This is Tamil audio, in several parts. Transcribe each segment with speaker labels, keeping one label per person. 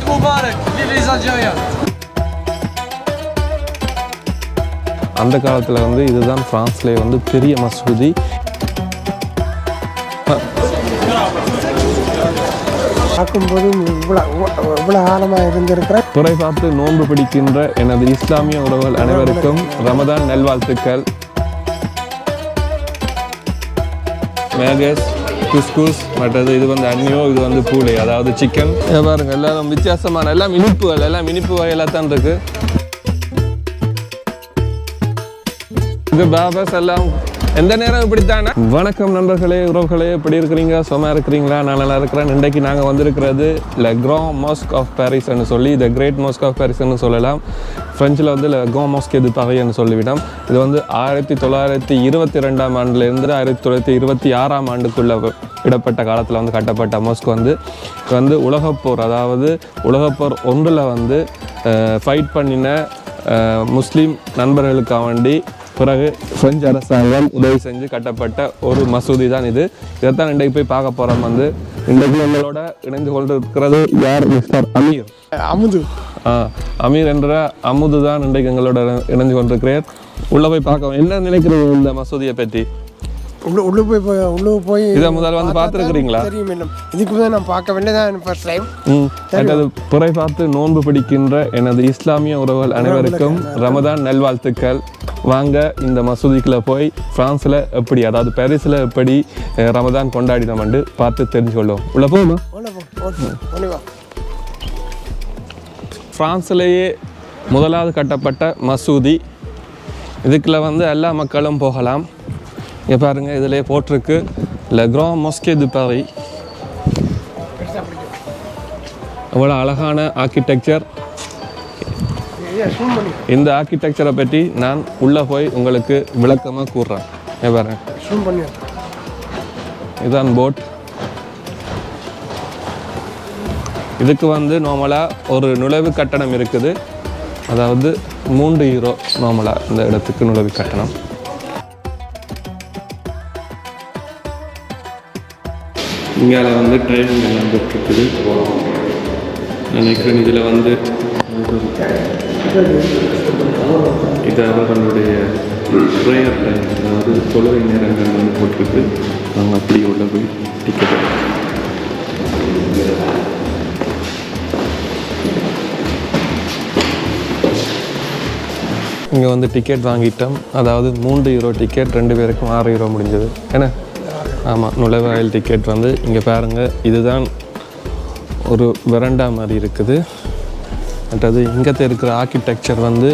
Speaker 1: Eid Mubarak. Vive les Algériens.
Speaker 2: அந்த காலத்தில் வந்து இதுதான் ஃப்ரான்ஸ்லேயே வந்து பெரிய மசூதி
Speaker 3: பார்க்கும்போது இவ்வளோ இவ்வளோ ஆழமாக இருந்திருக்கிறேன்
Speaker 2: துறை பார்த்து நோன்பு பிடிக்கின்ற எனது இஸ்லாமிய உறவுகள் அனைவருக்கும் ரமதான் நல்வாழ்த்துக்கள் மேகஸ் குஸ்குஸ் மற்றது இது வந்து அன்னியோ இது வந்து பூலை அதாவது சிக்கன் பாருங்கள் எல்லாரும் வித்தியாசமான எல்லாம் இனிப்புகள் எல்லாம் இனிப்பு வகையில தான் இருக்கு. இது பாபஸ் எல்லாம் எந்த நேரம் இப்படித்தானே? வணக்கம் நண்பர்களே உறவுகளே எப்படி இருக்கிறீங்க? சும்மா இருக்கிறீங்களா? நான் நல்லா இருக்கிறேன். இன்றைக்கு நாங்கள் வந்திருக்கிறது ல க்ரோ மாஸ்க் ஆஃப் பாரிஸ்ன்னு சொல்லி த கிரேட் மாஸ்க் ஆஃப் பாரிஸ்ன்னு சொல்லலாம். ஃப்ரெஞ்சில் வந்து ல கிராண்ட் மாஸ்க் எது பகைன்னு சொல்லிவிட்டோம் இது வந்து ஆயிரத்தி தொள்ளாயிரத்தி இருபத்தி ரெண்டாம் ஆண்டுலேருந்து ஆயிரத்தி தொள்ளாயிரத்தி இருபத்தி ஆறாம் ஆண்டுக்குள்ள இடப்பட்ட காலத்தில் வந்து கட்டப்பட்ட மாஸ்க் வந்து. இது வந்து உலகப்போர் அதாவது உலகப்போர் ஒன்றில் வந்து ஃபைட் பண்ணின முஸ்லீம் நண்பர்களுக்காக வேண்டி பிறகு பிரெஞ்சு அரசாங்கம் உதவி செஞ்சு கட்டப்பட்ட ஒரு மசூதி தான் இது. இதைத்தான் இன்றைக்கு போய் பார்க்க போகிறோம் வந்து. இன்றைக்கு நம்மளோட இணைந்து கொண்டிருக்கிறது யார் மிஸ்டர் அமீர்?
Speaker 3: அமுது.
Speaker 2: அமீர் என்ற அமுது தான் இன்றைக்கு எங்களோட இணைந்து கொண்டிருக்கிறார் உள்ளே போய் பார்க்க என்ன நினைக்கிறீங்க இந்த மசூதியை பற்றி?
Speaker 3: உள்ள உள்ளே போய் போய் உள்ளே போய்
Speaker 2: இதை முதல்ல வந்து பார்த்துருக்குறீங்களா?
Speaker 3: தெரியும் என்ன இதுக்கு முதல் நான் பார்க்க வேண்டியதான் ஃபர்ஸ்ட் டைம்
Speaker 2: எனது புரை பார்த்து நோன்பு பிடிக்கின்ற எனது இஸ்லாமிய உறவுகள் அனைவருக்கும் ரமதான் நல்வாழ்த்துக்கள். வாங்க இந்த மசூதிக்குள்ள போய் பிரான்ஸில் எப்படி அதாவது பாரிஸில் எப்படி ரமதான் கொண்டாடினோம்னு பார்த்து தெரிஞ்சுக்கொள்ளும் உள்ள போகுமா
Speaker 3: ஒன்று போ ஓகே ஒன்று வா.
Speaker 2: பிரான்ஸ்லேயே முதலாவது கட்டப்பட்ட மசூதி. இதுக்குள்ள வந்து எல்லா மக்களும் போகலாம். இங்கே பாருங்கள் இதிலே போட்டிருக்கு. ல Grand மொஸ்கே து பாரி எவ்வளோ அழகான ஆர்கிடெக்சர் இந்த ஆர்கிடெக்சரை பற்றி நான் உள்ளே போய் உங்களுக்கு விளக்கமாக கூறுறேன். பாருங்க.
Speaker 3: இதான்
Speaker 2: இதுதான் போட் இதுக்கு வந்து நார்மலாக ஒரு நுழைவு கட்டணம் இருக்குது. அதாவது மூன்று ஹீரோ நார்மலாக இந்த இடத்துக்கு நுழைவு கட்டணம். இங்கே வந்து ட்ரைனிங் எல்லாம் இருக்குது நினைக்கிறேன் இதில் வந்து இது அவர்களுடைய ப்ரேயர் டைம் அதாவது தொழுகை நேரங்கள் வந்து போட்டிருக்கு. அவங்க அப்படி உள்ள போய் டிக்கெட் இங்கே வந்து டிக்கெட் வாங்கிட்டோம். அதாவது மூன்று யூரோ டிக்கெட் ரெண்டு பேருக்கும் ஆறு யூரோ முடிஞ்சது. என்ன? ஆமாம் நுழைவாயில் டிக்கெட் வந்து இங்கே பாருங்கள் இதுதான் ஒரு வெரண்டா மாதிரி இருக்குது. மற்றது இங்கே இருக்கிற ஆர்கிடெக்சர் வந்து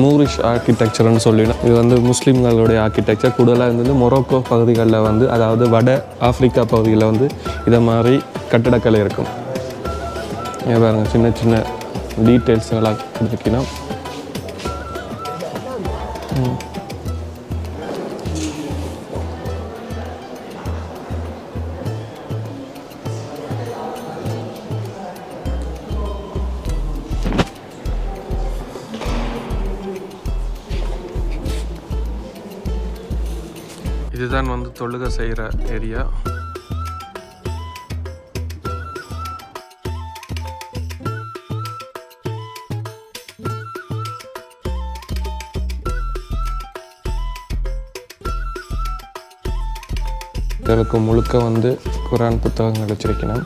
Speaker 2: மூரிஷ் ஆர்கிடெக்சர்னு சொல்லிடும். இது வந்து முஸ்லீம்களுடைய ஆர்கிடெக்சர் கூடுதலாக இருந்தது மொரோக்கோ பகுதிகளில் வந்து அதாவது வட ஆப்பிரிக்கா பகுதியில் வந்து இதை மாதிரி கட்டடக்கலை இருக்கும். இங்கே பாருங்கள் சின்ன சின்ன டீட்டெயில்ஸ் எல்லாம் கொடுத்துக்கணும் தொழுகை ஏரியா இதற்கு முழுக்க வந்து குரான் புத்தகங்கள் வச்சிருக்கணும்.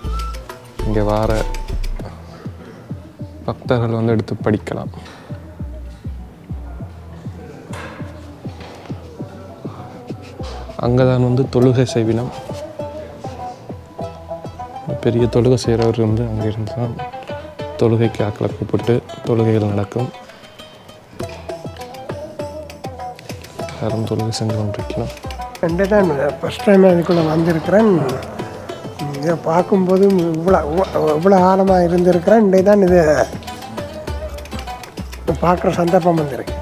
Speaker 2: இங்கே வார பக்தர்கள் வந்து எடுத்து படிக்கலாம். அங்கே தான் வந்து தொழுகை செய்வினம் பெரிய தொழுகை செய்கிறவர் வந்து அங்கே இருந்து தான் தொழுகைக்கு ஆக்களை கூப்பிட்டு தொழுகைகள் நடக்கும். யாரும் தொழுகை செஞ்சு கொண்டிருக்கணும்
Speaker 3: ரெண்டு டைம் ஃபஸ்ட் டைம் அதுக்குள்ளே வந்திருக்கிறேன். இதை பார்க்கும்போது இவ்வளோ இவ்வளோ ஆழமாக இருந்திருக்கிறேன். இன்றைக்கு தான் இது பார்க்குற சந்தர்ப்பம் வந்திருக்கு.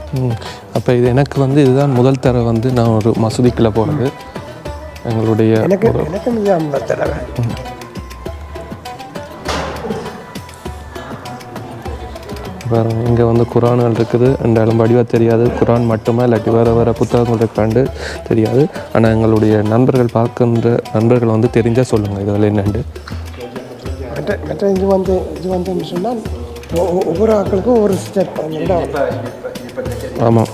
Speaker 2: அப்போ இது எனக்கு வந்து இதுதான் முதல் தர வந்து நான் ஒரு மசூதிக்குள்ளே போகிறது எங்களுடைய ஒரு
Speaker 3: முதல் தடவை.
Speaker 2: இங்கே வந்து குரான்கள் இருக்குது. ரெண்டாலும் வடிவாக தெரியாது. குரான் மட்டுமா இல்லாட்டி வேறு வேறு புத்தகங்கள் இருக்காண்டு தெரியாது. ஆனால் எங்களுடைய நண்பர்கள் பார்க்கின்ற நண்பர்கள் வந்து தெரிஞ்சால் சொல்லுங்கள் இதில் என்னண்டு?
Speaker 3: மற்ற இது வந்து இது வந்து சொன்னால் ஒவ்வொரு ஆட்களுக்கும் ஒவ்வொரு ஸ்டெப்
Speaker 2: ஆமாம்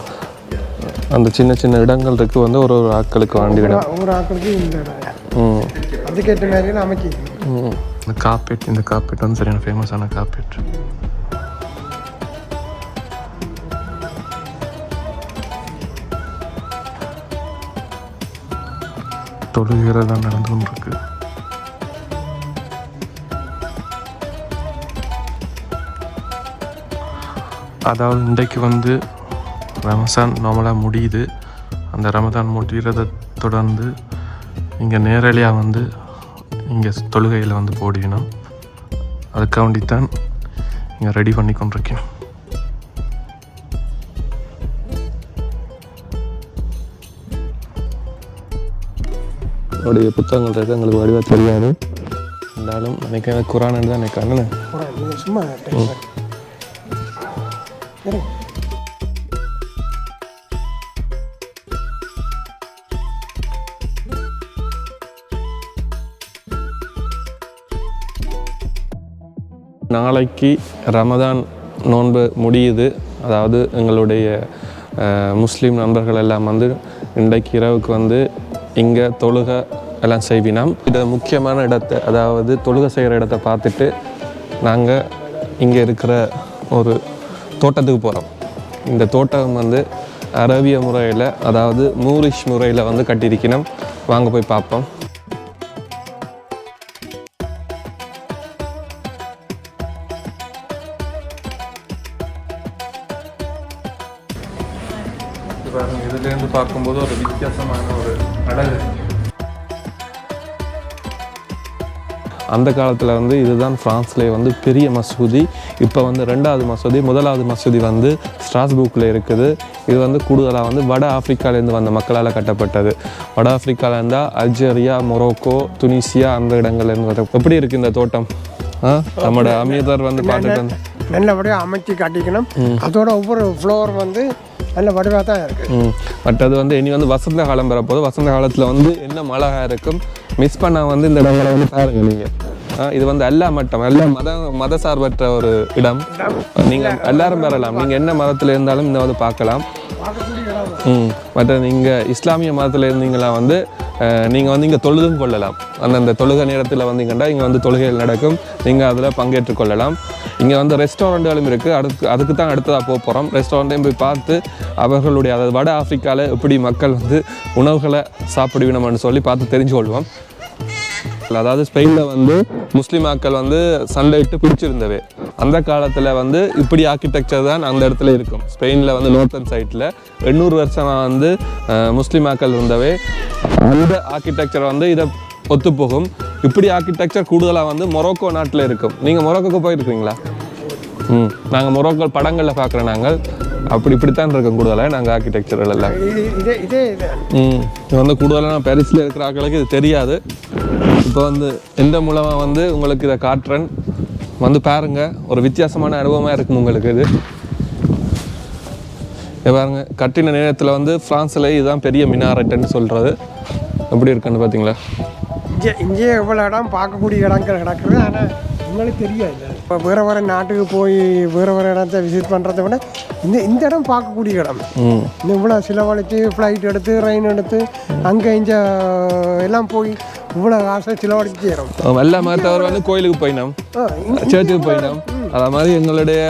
Speaker 2: அந்த சின்ன சின்ன இடங்கள் இருக்குது வந்து ஒரு ஒரு ஆட்களுக்கு வேண்டிய இடம்.
Speaker 3: ஒவ்வொரு ஆட்களுக்கும் இந்த இடம். அதுக்கேற்ற மாதிரிலாம் அமைக்கி
Speaker 2: ம். இந்த காப்பேட் இந்த காப்பேட் வந்து சரியான ஃபேமஸான காப்பேட் தொழுகிறதான் நடந்து கொண்டிருக்கு. அதாவது இன்றைக்கு வந்து ரமசான் நார்மலாக முடியுது. அந்த ரமதான் முடிகிறத தொடர்ந்து இங்கே நேரடியாக வந்து இங்கே தொழுகையில் வந்து போடிக்கணும் அதுக்காண்டித்தான் இங்கே ரெடி பண்ணி கொண்டிருக்கேன். அவருடைய புத்தகங்கள் இருக்கு எங்களுக்கு வடிவாக தெரியாது. இருந்தாலும் நினைக்கிறேன் குரான் தான் நினைக்கிறேன்
Speaker 3: நீங்கள் சும்மா
Speaker 2: நாளைக்கு ரமதான் நோன்பு முடியுது. அதாவது எங்களுடைய முஸ்லீம் நண்பர்கள் எல்லாம் வந்து இன்றைக்கு இரவுக்கு வந்து இங்கே தொழுக எல்லாம் செய்வினோம். இதை முக்கியமான இடத்தை அதாவது தொழுகை செய்கிற இடத்த பார்த்துட்டு நாங்கள் இங்கே இருக்கிற ஒரு தோட்டத்துக்கு போகிறோம் இந்த தோட்டம் வந்து அரபிய முறையில் அதாவது மூரிஷ் முறையில் வந்து கட்டியிருக்கணும். வாங்க போய் பார்ப்போம். அந்த காலத்தில் வந்து இதுதான் ஃப்ரான்ஸ்லேயே வந்து பெரிய மசூதி. இப்போ வந்து ரெண்டாவது மசூதி முதலாவது மசூதி வந்து ஸ்ட்ராஸ்பூக்கில் இருக்குது. இது வந்து கூடுதலாக வந்து வட ஆப்பிரிக்காலேருந்து வந்த மக்களால் கட்டப்பட்டது. வட ஆப்பிரிக்கால இருந்தால் அல்ஜீரியா மொரோக்கோ துனிசியா அந்த இடங்கள்லேருந்து வர எப்படி இருக்குது இந்த தோட்டம்? நம்மளோட அமீதர் வந்து பார்த்துட்டு வந்து
Speaker 3: நல்லபடியாக அமைச்சு காட்டிக்கணும். அதோட ஒவ்வொரு ஃப்ளோர் வந்து நல்ல வடிவாக தான் இருக்குது
Speaker 2: ம். மற்றது வந்து இனி வந்து வசந்த காலம் வரப்போது வசந்த காலத்தில் வந்து என்ன மழை இருக்கும்? மிஸ் பண்ண வந்து இந்த இடங்களை வந்து பாருங்க நீங்கள் இது வந்து எல்லா மட்டம். எல்லா மத மத சார்பற்ற ஒரு இடம். நீங்கள் எல்லாரும் பெறலாம் நீங்கள் என்ன மதத்தில் இருந்தாலும் இந்த வந்து பார்க்கலாம். ம் மற்ற நீங்கள் இஸ்லாமிய மதத்தில் இருந்தீங்களா வந்து நீங்கள் வந்து இங்கே தொழுதும் கொள்ளலாம். அந்தந்த தொழுகை நேரத்தில் வந்தீங்கன்னா இங்கே வந்து தொழுகைகள் நடக்கும். நீங்கள் அதில் பங்கேற்றுக் கொள்ளலாம். இங்கே வந்து ரெஸ்டாரண்ட்டுகளும் இருக்குது அடுத்து அதுக்கு தான் அடுத்ததாக போக போகிறோம் ரெஸ்டாரண்ட்டையும் போய் பார்த்து அவர்களுடைய அதாவது வட ஆஃப்ரிக்காவில் எப்படி மக்கள் வந்து உணவுகளை சாப்பிடுவினோம்னு சொல்லி பார்த்து தெரிஞ்சு கொள்வோம். அதாவது ஸ்பெயினில் வந்து முஸ்லீம் ஆக்கள் வந்து சண்டையிட்டு பிடிச்சிருந்தவை அந்த காலத்தில் வந்து இப்படி ஆர்கிடெக்சர் தான் அந்த இடத்துல இருக்கும். ஸ்பெயினில் வந்து நோர்த்தன் சைட்டில் எண்ணூறு வருஷமாக வந்து முஸ்லீம் ஆக்கள் இருந்தவை அந்த ஆர்கிடெக்சர் வந்து இதை ஒத்துப்போகும். இப்படி ஆர்கிடெக்சர் கூடுதலாக வந்து மொரோக்கோ நாட்டில் இருக்கும். நீங்கள் மொரோக்கோக்கு போயிருக்கீங்களா? ம் நாங்கள் மொரோக்கோ படங்களில் பார்க்குற நாங்கள். அப்படி இப்படித்தான் இருக்கும் கூடுதலாக நாங்கள் ஆர்கிடெக்சர்கள் எல்லாம். ம் இது வந்து கூடுதலாக பாரிஸில் இருக்கிற ஆட்களுக்கு இது தெரியாது. இப்போ வந்து எந்த மூலமாக வந்து உங்களுக்கு இதை காட்டுறேன். வந்து பாருங்க ஒரு வித்தியாசமான அனுபவமாக இருக்கும் உங்களுக்கு இது. இங்க பாருங்க கட்டின நேரத்தில் வந்து ஃப்ரான்ஸில் இதுதான் பெரிய மினாரட்டுன்னு சொல்கிறது எப்படி இருக்குன்னு பார்த்தீங்களா
Speaker 3: இங்கே இங்கேயே எவ்வளோ இடம் பார்க்கக்கூடிய இடம் கிடக்குது ஆனால் உங்களுக்கு தெரியாது. இப்போ வேறு வேறு நாட்டுக்கு போய் வேறு வேறு இடத்த விசிட் பண்ணுறத விட இந்த இந்த இடம் பார்க்கக்கூடிய இடம். இவ்வளோ செலவழித்து ஃப்ளைட் எடுத்து ட்ரெயின் எடுத்து அங்கே இங்கே எல்லாம் போய் இவ்வளோ காசை செலவழிச்சு செய்கிறோம்
Speaker 2: எல்லா மதத்தவர் வந்து கோயிலுக்கு போயினோம். சர்ச்சுக்கு போயினோம். அதே மாதிரி எங்களுடைய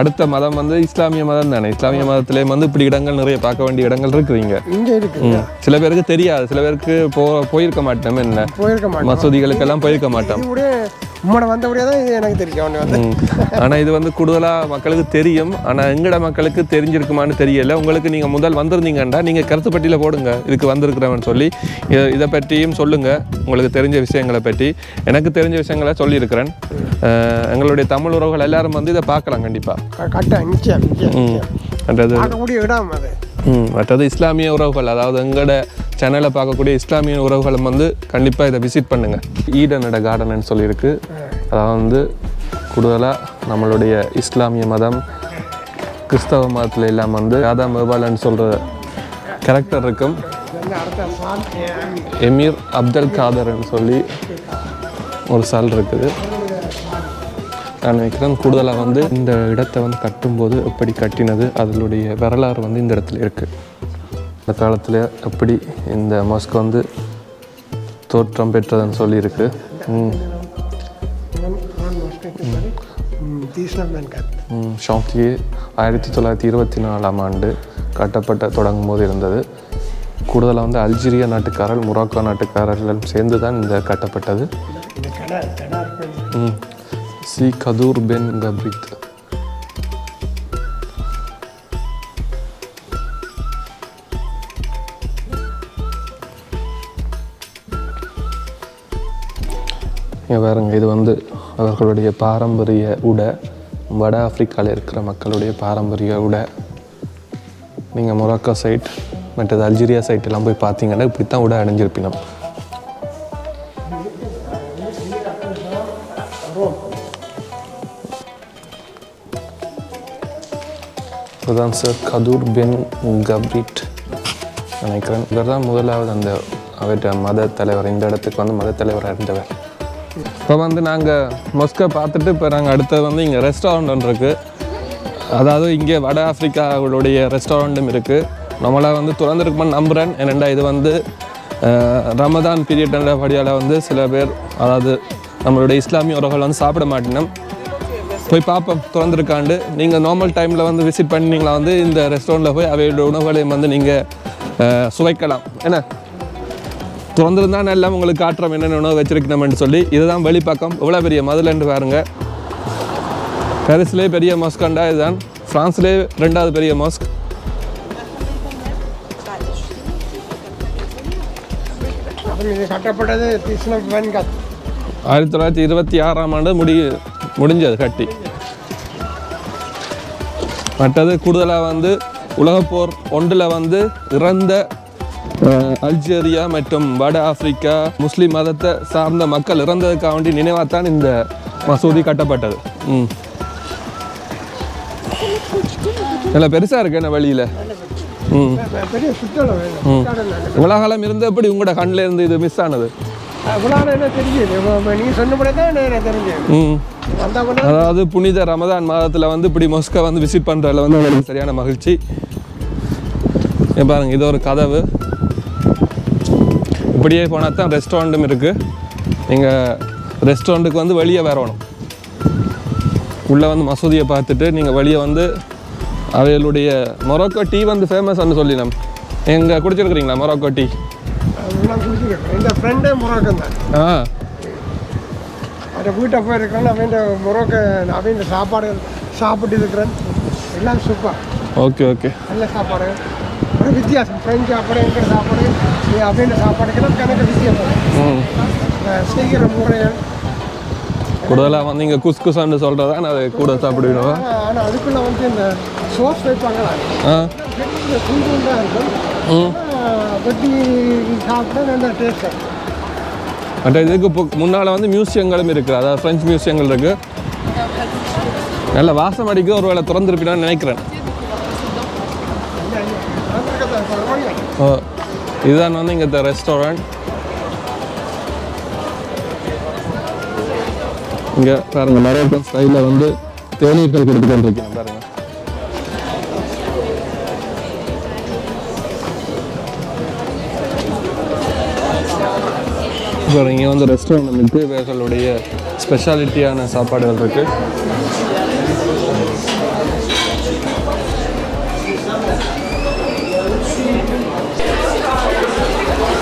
Speaker 2: அடுத்த மதம் வந்து இஸ்லாமிய மதம் தானே. இஸ்லாமிய மதத்திலே வந்து இப்படி இடங்கள் நிறைய பார்க்க வேண்டிய இடங்கள் இருக்குதுங்க
Speaker 3: இங்கே. இருக்குது
Speaker 2: சில பேருக்கு தெரியாது. சில பேருக்கு போ போயிருக்க மாட்டோம். என்ன?
Speaker 3: போயிருக்க மாட்டோம்.
Speaker 2: மசூதிகளுக்கெல்லாம் போயிருக்க மாட்டோம்.
Speaker 3: உம்மோட வந்தபடியே தான் இது எனக்கு தெரியும் அவனு வந்து.
Speaker 2: ம். ஆனா இது வந்து கூடுதலா மக்களுக்கு தெரியும். ஆனா எங்கட மக்களுக்கு தெரிஞ்சிருக்குமான்னு தெரியல. உங்களுக்கு நீங்க முதல் வந்திருந்தீங்கன்னா நீங்க கருத்துப்பட்டியில போடுங்க. இதுக்கு வந்திருக்கிறவன் சொல்லி இதை பற்றியும் சொல்லுங்க. உங்களுக்கு தெரிஞ்ச விஷயங்களை பற்றி. எனக்கு தெரிஞ்ச விஷயங்களை சொல்லியிருக்கிறேன். எங்களுடைய தமிழ் உறவுகள் எல்லாரும் வந்து இதை பார்க்கலாம் கண்டிப்பா.
Speaker 3: க- கட்ட நிச்சயம்
Speaker 2: ம். மற்றது
Speaker 3: பார்க்கக்கூடிய இடம் அது.
Speaker 2: ம். மற்றது இஸ்லாமிய உறவுகள் அதாவது எங்களோட சேனலை பார்க்கக்கூடிய இஸ்லாமிய உறவுகளும் வந்து கண்டிப்பாக இதை விசிட் பண்ணுங்கள் ஈடனட கார்டன்னு சொல்லியிருக்கு. அதாவது வந்து கூடுதலாக நம்மளுடைய இஸ்லாமிய மதம் கிறிஸ்தவ மதத்தில் இல்லாமல் வந்து ராதா ஏபாலன்னு சொல்கிற கேரக்டர் இருக்கும். எமீர் அப்துல் காதர்னு சொல்லி ஒரு சால் இருக்குது. நான் நினைக்கிறேன் கூடுதலாக வந்து இந்த இடத்தை வந்து கட்டும்போது எப்படி கட்டினது அதனுடைய வரலாறு வந்து இந்த இடத்துல இருக்குது இந்த காலத்தில் எப்படி இந்த மாஸ்க் வந்து தோற்றம் பெற்றதுன்னு சொல்லியிருக்கு. ஷாப்தியே ஆயிரத்தி தொள்ளாயிரத்தி இருபத்தி நாலாம் ஆண்டு கட்டப்பட்ட தொடங்கும் போது இருந்தது. கூடுதலாக வந்து அல்ஜீரியா நாட்டுக்காரர் மொராக்கோ நாட்டுக்காரர்கள் சேர்ந்து தான் இந்த கட்டப்பட்டது. சி கதூர் பென் கப்ரித் இங்கே பாருங்க இது வந்து அவர்களுடைய பாரம்பரிய உடை வட ஆப்பிரிக்காவில் இருக்கிற மக்களுடைய பாரம்பரிய உடை. நீங்கள் மொராக்கோ சைட் மற்றது அல்ஜீரியா சைட் எல்லாம் போய் பார்த்தீங்கன்னா இப்படி தான் உடை அணிஞ்சிருப்பினோம். இதுதான் சார் கதூர் பென் கப்ரிட் நினைக்கிறேன். இவர் தான் முதலாவது அந்த அவர்கிட்ட மத தலைவர். இந்த இடத்துக்கு வந்து மத தலைவராக இருந்தவர். இப்போ வந்து நாங்கள் மொஸ்கை பார்த்துட்டு இப்போ நாங்கள் அடுத்தது வந்து இங்கே ரெஸ்டாரண்ட் ஒன்று இருக்குது அதாவது இங்கே வட ஆஃப்ரிக்காவுடைய ரெஸ்டாரண்ட்டும் இருக்குது நம்மளாக வந்து திறந்துருக்குமான்னு நம்புகிறேன் என்னெண்டா இது வந்து ரமதான் பீரியட்ன்ற படியால் வந்து சில பேர் அதாவது நம்மளுடைய இஸ்லாமிய உறவுகள் வந்து சாப்பிட மாட்டினோம். போய் பார்ப்போம் திறந்துருக்காண்டு. நீங்கள் நார்மல் டைமில் வந்து விசிட் பண்ணீங்களா வந்து இந்த ரெஸ்டாரண்ட்டில் போய் அவையோட உணவுகளையும் வந்து நீங்கள் சுவைக்கலாம். என்ன? திறந்துருந்தா எல்லாம் உங்களுக்கு காட்டுறோம் என்னென்ன உணவு வச்சிருக்கணும்னு சொல்லி. இதுதான் வெளிப்பக்கம். இவ்வளோ பெரிய மதுலண்டு பாருங்க. பாரிஸ்லேயே பெரிய மாஸ்கண்டா இதுதான்? ஃப்ரான்ஸ்லேயே ரெண்டாவது பெரிய மாஸ்க்.
Speaker 3: கட்டப்பட்டது
Speaker 2: ஆயிரத்தி தொள்ளாயிரத்தி இருபத்தி ஆறாம் ஆண்டு முடி முடிஞ்சது கட்டி. மற்றது கூடுதலாக வந்து உலகப்போர் ஒன்றில் வந்து இறந்த அல்ஜீரியா மற்றும் வட ஆப்பிரிக்கா முஸ்லீம் மதத்தை சார்ந்த மக்கள் இறந்ததுக்காக வேண்டி நினைவாகத்தான் இந்த மசூதி கட்டப்பட்டது. ம். நல்லா பெருசாக இருக்கு என்ன வழியில்? ம்.
Speaker 3: ம். சுற்றலை
Speaker 2: இவ்வளோ காலம் எப்படி உங்களோட கண்ணில் இருந்து இது மிஸ் ஆனது? ம். அதாவது புனித ரமதான் மாதத்தில் வந்து இப்படி மொஸ்கை வந்து விசிட் பண்ணுறதுல வந்து எனக்கு சரியான மகிழ்ச்சி. பாருங்க இது ஒரு கதவு. இப்படியே போனால் தான் ரெஸ்டாரண்ட்டும் இருக்குது நீங்கள் ரெஸ்டாரண்ட்டுக்கு வந்து வெளியே வரணும் உள்ளே வந்து மசூதியை பார்த்துட்டு நீங்கள் வெளியே வந்து அவைகளுடைய மொரோக்கோ டீ வந்து ஃபேமஸ்ன்னு சொல்லி நம்ம எங்கே குடிச்சிருக்கிறீங்களா மொரோக்கோ டீ? ஆ.
Speaker 3: அவன் வீட்டை போயிருக்கிறேன் அவன் முரோக்க அவன் சாப்பாடு சாப்பிட்டு இருக்கிறேன். எல்லாம் சூப்பர்
Speaker 2: ஓகே ஓகே.
Speaker 3: நல்ல சாப்பாடு. ஒரு வித்தியாசம். ஃப்ரெஞ்ச் சாப்பாடு எங்கிற சாப்பாடு சாப்பாடுக்கெல்லாம் கணக்கு செய்கிற
Speaker 2: கூடுதலாக வந்து இங்கே குஸ் குசான்னு சொல்கிறதா நான் அதை கூட சாப்பிடுவேன்?
Speaker 3: ஆனால் அதுக்குள்ளே வந்து இந்த சோஸ் வைப்பாங்களா? தான் இருக்கும். வெட்டி சாப்பிட்டா நல்ல டேஸ்ட்டு
Speaker 2: மற்ற இதுக்கு இப்போ முன்னால் வந்து மியூசியங்களும் இருக்குது அதாவது ஃப்ரெஞ்ச் மியூசியங்கள் இருக்குது நல்ல வாசம் அடிக்க ஒரு வேளை திறந்துருப்பினான்னு நினைக்கிறேன். ஓ இதுதான் வந்து இங்கே ரெஸ்டாரண்ட் இங்கே பாருங்க மரோக்கன் ஸ்டைலில் வந்து தேநீர்கள் கொடுத்துட்டு இருக்கேன் பாருங்க இப்போ இங்கே வந்து ரெஸ்டாரண்ட் இருக்குது இவர்களுடைய ஸ்பெஷாலிட்டியான சாப்பாடுகள் இருக்குது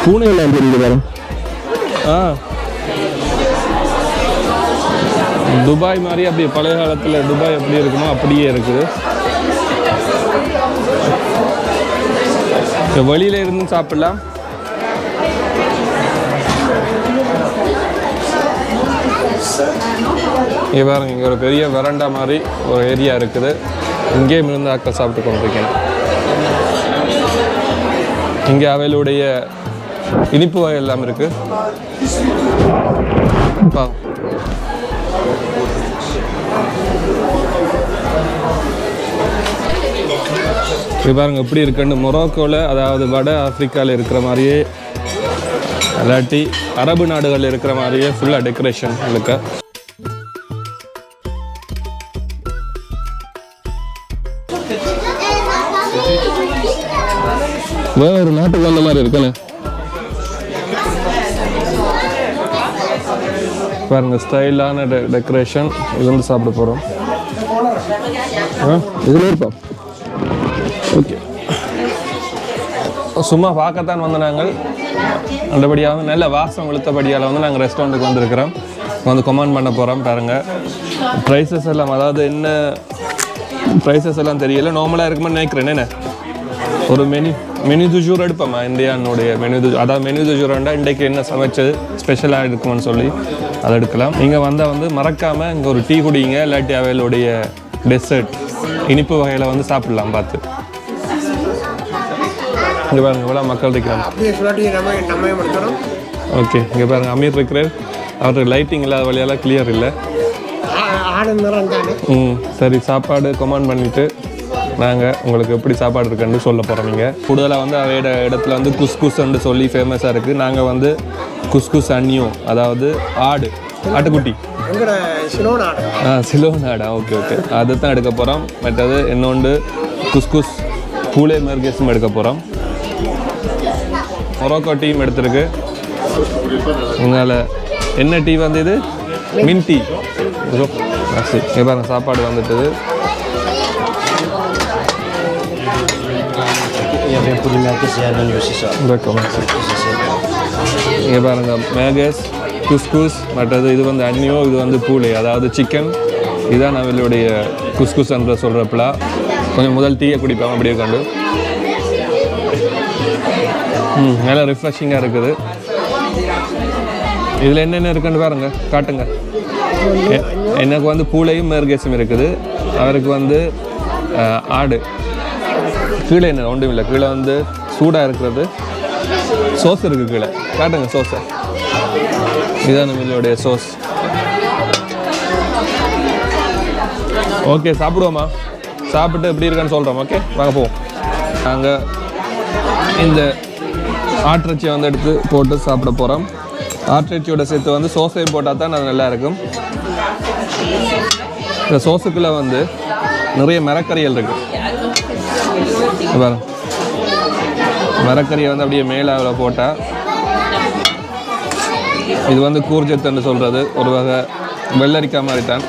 Speaker 2: பூனைகள் தெரியுது பாரு? ஆ. துபாய் மாதிரி அப்படி பழைய காலத்தில் துபாய் எப்படி இருக்குமோ அப்படியே இருக்குது. இப்போ வெளியில இருந்து சாப்பிடலாம். இங்கே பாருங்க இங்கே ஒரு பெரிய வெரண்டா மாதிரி ஒரு ஏரியா இருக்குது. இங்கேயும் இருந்து ஆக்கள் சாப்பிட்டு கொண்டிருக்கேன். இங்கே அவைகளுடைய இனிப்பு வகை எல்லாம் இருக்கு. பா. பாருங்கள் எப்படி இருக்குன்னு. மொரோக்கோவில் அதாவது வட ஆப்பிரிக்காவில் இருக்கிற மாதிரியே இல்லாட்டி அரபு நாடுகளில் இருக்கிற மாதிரியே ஃபுல்லாக டெக்கரேஷன் இருக்கு. வேற ஒரு நாட்டுக்கு வந்த மாதிரி இருக்குன்னு பாருங்க ஸ்டைலான டெ டெக்கரேஷன். இது வந்து சாப்பிட போகிறோம் இதில் இருப்போம் ஓகே. சும்மா பார்க்கத்தான் வந்து நாங்கள். நல்லபடியாக வந்து நல்ல வாசம் உளுத்தபடியால் வந்து நாங்கள் ரெஸ்டாரண்ட்டுக்கு வந்திருக்கிறோம். வந்து கொமெண்ட் பண்ண போகிறோம் பாருங்கள் ப்ரைஸஸ் எல்லாம் அதாவது என்ன ப்ரைஸஸ் எல்லாம் தெரியல. நார்மலாக இருக்குமென்னு நினைக்கிறேன். என்ன ஒரு மெனு மெனு துஜூர் எடுப்போம்மா இந்தியானுடைய மெனு து அதாவது மெனு துஜூர்ண்டா இன்றைக்கு என்ன சமைச்சது? ஸ்பெஷலாக இருக்கும்னு சொல்லி அதை எடுக்கலாம். நீங்கள் வந்தால் வந்து மறக்காமல் இங்கே ஒரு டீ குடிங்க. இல்லாட்டி அவைகளுடைய டெசர்ட் இனிப்பு வகையில் வந்து சாப்பிடலாம் பார்த்து. இங்கே பாருங்க இவ்வளோ மக்கள் இருக்கிறாங்க. ஓகே இங்கே பாருங்க அமீர் இருக்கிறார். அவருக்கு லைட்டிங் இல்லாத வழியால் கிளியர் இல்லை. ம் சரி சாப்பாடு கமெண்ட் பண்ணிவிட்டு நாங்கள் உங்களுக்கு எப்படி சாப்பாடு இருக்குன்னு சொல்ல போகிறோம் நீங்கள் கூடுதலாக வந்து அவையோட இடத்துல வந்து குஸ்குஸ்ன்னு சொல்லி ஃபேமஸாக இருக்குது நாங்கள் வந்து குஸ்குஸ் அன்னியும் அதாவது ஆடு ஆட்டுக்குட்டி.
Speaker 3: எங்கட சிலோன் ஆடு.
Speaker 2: ஆ சிலோன் ஆடா ஓகே ஓகே. அதை தான் எடுக்க போகிறோம் மற்றது இன்னொன்று குஸ்குஸ் பூலே மெர்கேஸும் எடுக்க போகிறோம் மொரோக்கோ டீம் எடுத்திருக்கு. இதனால் என்ன டீ வந்து இது மின் டீ பாருங்க சாப்பாடு வந்துட்டது.
Speaker 4: Pour le merguez un agneau, c'est ça.
Speaker 2: இங்கே பாருங்க மேகஸ் குஸ்குஸ் மற்றது இது வந்து அன்னியோ இது வந்து பூலே அதாவது சிக்கன் இதுதான் நம்மளுடைய குஸ்குஸ் என்ற சொல்கிறப்பல கொஞ்சம் முதல் டீயை குடிப்போம் அப்படியே கண்டு ம் நல்லா ரிஃப்ரெஷிங்காக இருக்குது இதில் என்னென்ன இருக்குன்னு பாருங்க காட்டுங்க எனக்கு வந்து பூளையும் மேர்கேஸும் இருக்குது அவருக்கு வந்து ஆடு கீழே என்ன ஒன்றும் இல்லை. கீழே வந்து சூடாக இருக்கிறது. சோஸ் இருக்குது கீழே. காட்டுங்க சோஸை இதுதான் நம்மளுடைய சோஸ் ஓகே சாப்பிடுவோமா சாப்பிட்டு எப்படி இருக்கான்னு சொல்கிறோம் ஓகே வாங்க போவோம். நாங்கள் இந்த ஆட்டிறைச்சியை வந்து எடுத்து போட்டு சாப்பிட போகிறோம் ஆட்டிறைச்சியோட சேர்த்து வந்து சோஸையும் போட்டால் தான் அது நல்லா இருக்கும். இந்த சோஸுக்குள்ளே வந்து நிறைய மரக்கறிகள் இருக்குது பாருங்க மரக்கறியை வந்து அப்படியே மேலே அதில் போட்டால் இது வந்து கூர்ஜத்துன்னு சொல்கிறது ஒரு வகை வெள்ளரிக்காய் மாதிரி தான்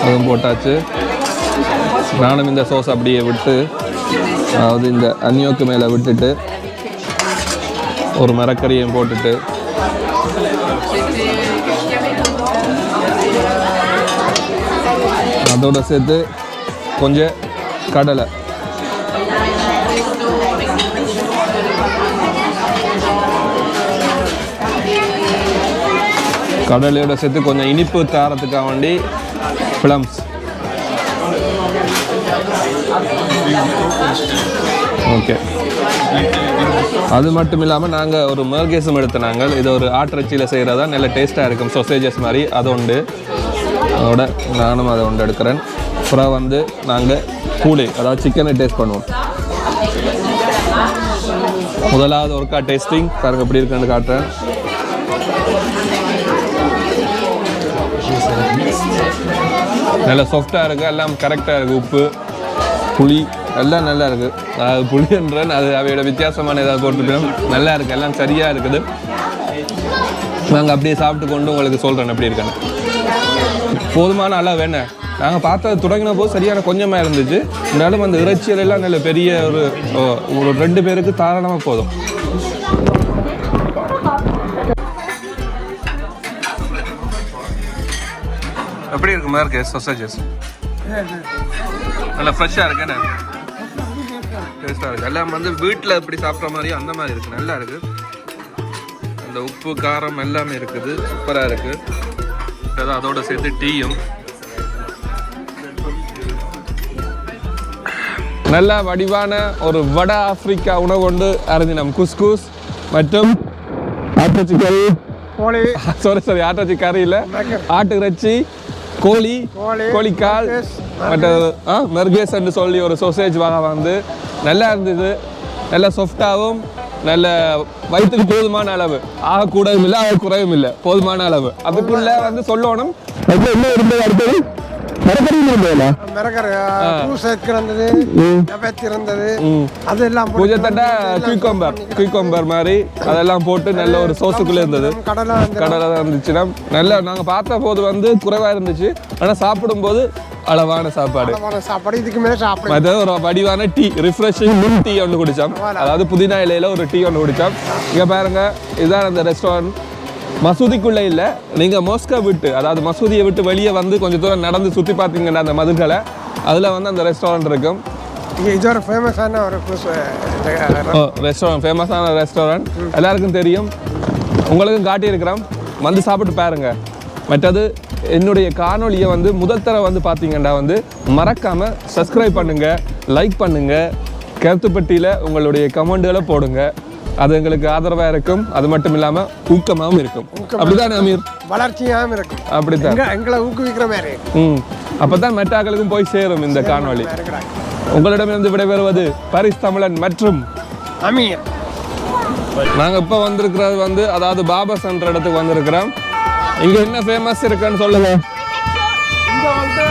Speaker 2: அதுவும் போட்டாச்சு. நானும் இந்த சோஸ் அப்படியே விட்டு அதாவது இந்த அன்னியோக்கு மேலே விட்டுட்டு ஒரு மரக்கறியையும் போட்டுட்டு அதோட சேர்த்து கொஞ்சம் கடலை. கடலையோட சேர்த்து கொஞ்சம் இனிப்பு தாரத்துக்காக வேண்டி பிளம்ஸ் ஓகே அது மட்டும் இல்லாமல் நாங்கள் ஒரு மர்கேசம் எடுத்த நாங்கள். இது ஒரு ஆட்டிறச்சியில் செய்கிறதா நல்ல டேஸ்ட்டாக இருக்கும் சொசேஜஸ் மாதிரி. அது உண்டு. அதோட நானும் அதை ஒன்று எடுக்கிறேன். அப்புறம் வந்து நாங்கள் பூளை அதாவது சிக்கனை டேஸ்ட் பண்ணுவோம். முதலாவது ஒர்க்கா டேஸ்டிங் பாருங்க எப்படி இருக்குன்னு காட்டுறேன். நல்லா சாஃப்டாக இருக்குது எல்லாம் கரெக்டாக இருக்குது உப்பு புளி எல்லாம் நல்லா இருக்குது அது புளின்றேன் அது அவையோட வித்தியாசமான ஏதாவது போட்டுருக்கோம் நல்லா இருக்குது எல்லாம் சரியாக இருக்குது. நாங்கள் அப்படியே சாப்பிட்டு கொண்டு உங்களுக்கு சொல்கிறேன் எப்படி இருக்கேன்னு. போதுமான அளவு வேணேன் நாங்கள் பார்த்தது தொடங்கின போது சரியான கொஞ்சமாக இருந்துச்சு. இருந்தாலும் அந்த இறைச்சியில் எல்லாம் நல்ல பெரிய ஒரு ஒரு ரெண்டு பேருக்கு தாராளமாக போதும். எப்படி இருக்கு மேற்கு சொசேஜஸ் நல்லா ஃப்ரெஷ்ஷாக இருக்கு என்ன? டேஸ்ட்டாக இருக்குது எல்லாம் வந்து வீட்டில் எப்படி சாப்பிட்ற மாதிரியும் அந்த மாதிரி இருக்குது நல்லா இருக்குது அந்த உப்பு காரம் எல்லாமே இருக்குது. சூப்பராக இருக்குது அதாவது அதோட சேர்த்து டீயும். நல்ல வடிவான ஒரு வட ஆப்பிரிக்கா உணவு கொண்டு அறிஞ்சினோம் குஸ்குஸ் மற்றும் ஆட்டுச்சிக்கறி
Speaker 3: கோழி.
Speaker 2: சாரி சாரி ஆட்டாச்சி கறி இல்லை. ஆட்டு இறைச்சி கோழி
Speaker 3: கோழி,
Speaker 2: கோழிக்கால்
Speaker 3: merguez,
Speaker 2: மற்ற ஆ மெர்கேஸ்ன்னு சொல்லி ஒரு சொசேஜ் வகை வந்து நல்லா இருந்தது. நல்ல சாஃப்டாகவும் நல்ல வயிற்றுக்கு போதுமான அளவு. ஆக கூடவும் இல்லை ஆக குறையும் இல்லை போதுமான அளவு. அதுக்குள்ள வந்து சொல்லணும். என்ன இருந்தது அடுத்தது? மரக்கறியும் இருந்ததுல?
Speaker 3: மிரகர் பூசத் இருந்தது நபத் இருந்தது அதெல்லாம்
Speaker 2: பூஜை தட்டை குயிக்கொம்பர் குயிக்கொம்பர் மாதிரி அதெல்லாம் போட்டு நல்ல ஒரு சோசுக்குள்ளே இருந்தது.
Speaker 3: கடலை
Speaker 2: கடலை தான் இருந்துச்சுன்னா நல்ல நாங்கள் பார்த்த போது வந்து குறைவாக இருந்துச்சு. ஆனால் சாப்பிடும்போது அளவான சாப்பாடு.
Speaker 3: அளவான சாப்பாடு. இதுக்கு மேலே சாப்பிட
Speaker 2: ஒரு வடிவான டீ ரிஃப்ரெஷிங் மின் டீ ஒன்று குடித்தோம் அதாவது புதினா இலையில ஒரு டீ ஒன்று குடித்தோம் இங்கே பாருங்க இதுதான் அந்த ரெஸ்டாரண்ட் மசூதிக்குள்ளே இல்லை. நீங்கள் மோஸ்கா விட்டு அதாவது மசூதியை விட்டு வெளியே வந்து கொஞ்சம் தூரம் நடந்து சுற்றி பார்த்தீங்கன்னா அந்த மதுர்களை அதில் வந்து அந்த ரெஸ்டாரண்ட் இருக்கும்.
Speaker 3: இது ஒரு ஃபேமஸான ஒரு
Speaker 2: ரெஸ்டாரண்ட் ஃபேமஸான ரெஸ்டாரண்ட் எல்லாருக்கும் தெரியும். உங்களுக்கும் காட்டியிருக்கிறோம். வந்து சாப்பிட்டு பாருங்க. மற்றது என்னுடைய காணொளியை வந்து முதல் தடவை வந்து பார்த்தீங்கன்னா வந்து மறக்காம சப்ஸ்கிரைப் பண்ணுங்க லைக் பண்ணுங்க கருத்துப்பட்டியில் உங்களுடைய கமெண்ட்களை போடுங்க. அது எங்களுக்கு ஆதரவாக இருக்கும். அது மட்டும் இல்லாமல் ஊக்கமாகவும் இருக்கும். அப்படிதான் அமீர்.
Speaker 3: வளர்ச்சியாகவும் இருக்கும்.
Speaker 2: அப்படித்தான்.
Speaker 3: எங்க எங்களை ஊக்குவிக்கிற மாதிரி.
Speaker 2: ம். அப்போ தான் மெட்டாக்களுக்கும் போய் சேரும் இந்த காணொளி. உங்களிடமிருந்து விடைபெறுவது பரிஸ் தமிழன் மற்றும்
Speaker 3: அமீர்.
Speaker 2: நாங்கள் இப்போ வந்திருக்கிறது வந்து அதாவது பாபஸ் என்ற இடத்துக்கு வந்திருக்கிறோம். இங்கே என்ன ஃபேமஸ் இருக்குன்னு சொல்லுங்க.
Speaker 3: இங்க வந்து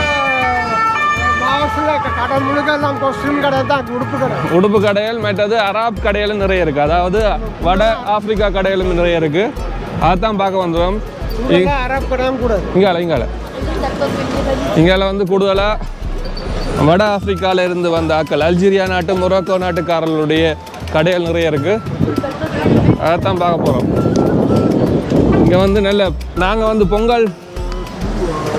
Speaker 3: உடுப்பு கடை.
Speaker 2: உடுப்பு கடைகள் மற்றது அராப் கடைகளும் நிறைய இருக்குது அதாவது வட ஆப்பிரிக்கா கடைகளும் நிறைய இருக்குது அதைத்தான் பார்க்க வந்துடும் இங்கால இங்கால. இங்கால வந்து கூடுதலாக வட ஆப்பிரிக்கால இருந்து வந்த ஆக்கள் அல்ஜீரியா நாட்டு மொரோக்கோ நாட்டுக்காரர்களுடைய கடைகள் நிறைய இருக்குது அதைத்தான் பார்க்க போகிறோம் இங்கே வந்து நல்ல நாங்கள் வந்து பொங்கல்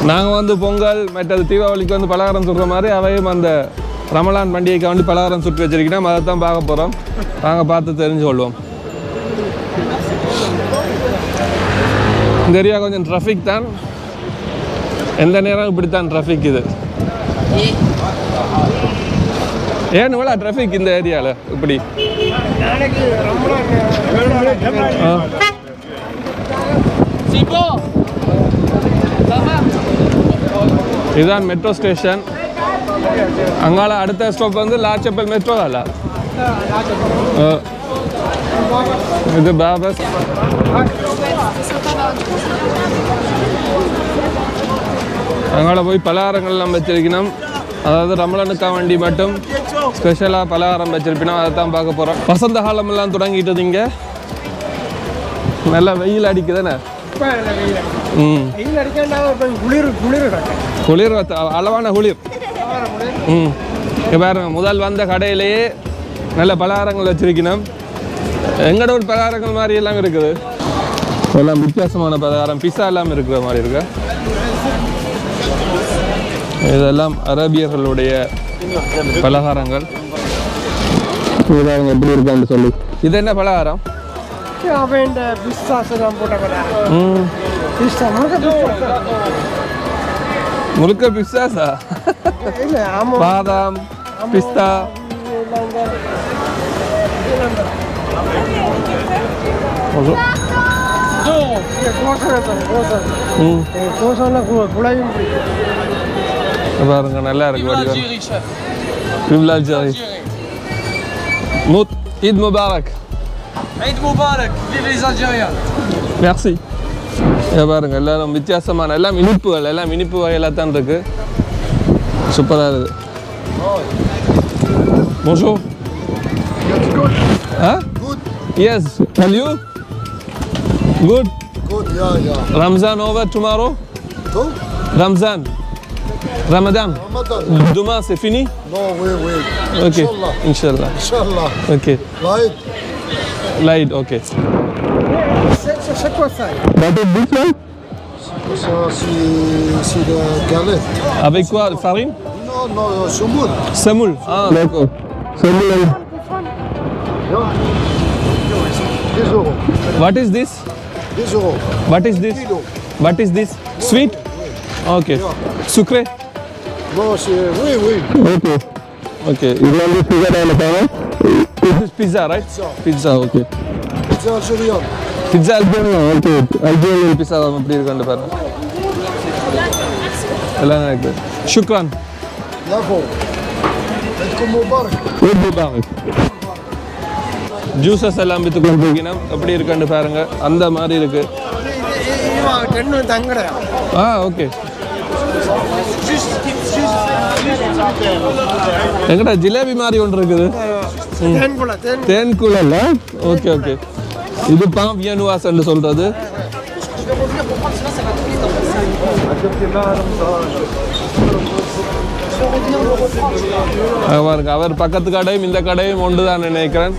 Speaker 2: நாங்கள் வந்து பொங்கல் மற்றது தீபாவளிக்கு வந்து பலகாரம் சுடுற மாதிரி அவையும் அந்த ரமலான் பண்டிகைக்கு வந்து பலகாரம் சுட்டு வச்சிருக்கோம் அதை தான் பார்க்க போகிறோம் நாங்கள் பார்த்து தெரிஞ்சு கொள்வோம். இந்த ஏரியா கொஞ்சம் டிராஃபிக் தான். எந்த நேரம் இப்படி தான் டிராஃபிக் இது? ஏன் இவ்வளோ டிராஃபிக் இந்த ஏரியாவில் இப்படி?
Speaker 3: நாளைக்கு ரொம்ப
Speaker 2: ஆ இதுதான் மெட்ரோ ஸ்டேஷன் அங்கால அடுத்த ஸ்டாப் வந்து லாச்சப்பல் மெட்ரோ அல்ல இது பாபஸ் அங்கால போய் பலகாரங்கள்லாம் வச்சிருக்கணும். அதாவது ரமலனுக்கா வண்டி மட்டும் ஸ்பெஷலாக பலகாரம் வச்சிருப்பினோம் அதை தான் பார்க்க போகிறோம் வசந்த காலமெல்லாம் தொடங்கிட்டு இங்கே. நல்லா வெயில் அடிக்குதானே
Speaker 3: குளிர்
Speaker 2: அளவான குளிர். ம். பாருங்க முதல் வந்த கடையிலேயே நல்ல பலகாரங்கள் வச்சிருக்கணும். எங்கட ஒரு பலகாரங்கள் மாதிரி எல்லாம் இருக்குது. எல்லாம் வித்தியாசமான பலகாரம் பிஸா எல்லாம் இருக்கிற மாதிரி இருக்கு. இதெல்லாம் அரபியர்களுடைய பலகாரங்கள். எப்படி இருக்கான்னு சொல்லி. இது என்ன பலகாரம்?
Speaker 3: இல்லை ஆமாம்
Speaker 2: பாதாம் பிஸ்தா ம்
Speaker 3: குழையும் பிடிக்கும்
Speaker 2: இங்க பாருங்க நல்லா இருக்கு வடிவம்
Speaker 1: Algérie, chef.
Speaker 2: Vive l'Algérie. Mout, Eid Mubarak.
Speaker 1: Eid Mubarak. Vive les Algériens.
Speaker 2: Merci. இங்க பாருங்க எல்லாரும் வித்தியாசமான எல்லாம் இனிப்புகள் எல்லாம் இனிப்பு வகையில தான் இருக்கு சூப்பராக இருக்கு Bonjour. Huh?
Speaker 5: Good,
Speaker 2: Yes. And you? Good.
Speaker 5: good, yeah, yeah.
Speaker 2: Ramzan over tomorrow?
Speaker 5: Go,
Speaker 2: Ramzan. Ramadan.
Speaker 5: Ramadan.
Speaker 2: Demain c'est fini?
Speaker 5: No, wait, wait.
Speaker 2: Ok.
Speaker 5: Inch'Allah.
Speaker 2: Inch'Allah.
Speaker 5: Inch'Allah.
Speaker 2: Ok.
Speaker 5: Right?
Speaker 2: Light, ok.
Speaker 3: C'est quoi ça
Speaker 5: c'est de galette.
Speaker 2: Avec quoi? Farine?
Speaker 5: Non, non, semoule.
Speaker 2: Semoule. Ah, d'accord. Semoule.
Speaker 5: Yeah. 10 euros.
Speaker 2: What is this?
Speaker 5: 10 euros.
Speaker 2: What is this? What is this? Sweet? Okay. Sucré?
Speaker 5: Non, c'est. Oui, oui.
Speaker 2: Okay. Okay. You want this pizza down the corner? This is pizza, right?
Speaker 5: Pizza.
Speaker 2: Pizza, okay.
Speaker 5: C'est algérien.
Speaker 2: Pizza Albania, okay. Algerian pizza எப்படி இருக்குன்னு பாருங்க எல்லாம் இருக்கு ஷுக்ரான்
Speaker 5: Là-bas. عندكم مبارك.
Speaker 2: ஜூசஸ் எல்லாம் வித்து கொண்டிருக்கணும் எப்படி இருக்குன்னு பாருங்க அந்த மாதிரி இருக்கு
Speaker 3: டென்னு தங்கடா
Speaker 2: ஆ ஓகே எங்கடா ஜிலேபி மாதிரி ஒன்று இருக்குது
Speaker 3: தேன்குலை தேன்.
Speaker 2: தேன் குழல்ல ஓகே ஓகே. இது பாம் வியனுவாஸ் சொல்றது. பாருங்க அவர் பக்கத்து கடையும் இந்த கடையும் ஒன்று தான் நினைக்கிறேன்.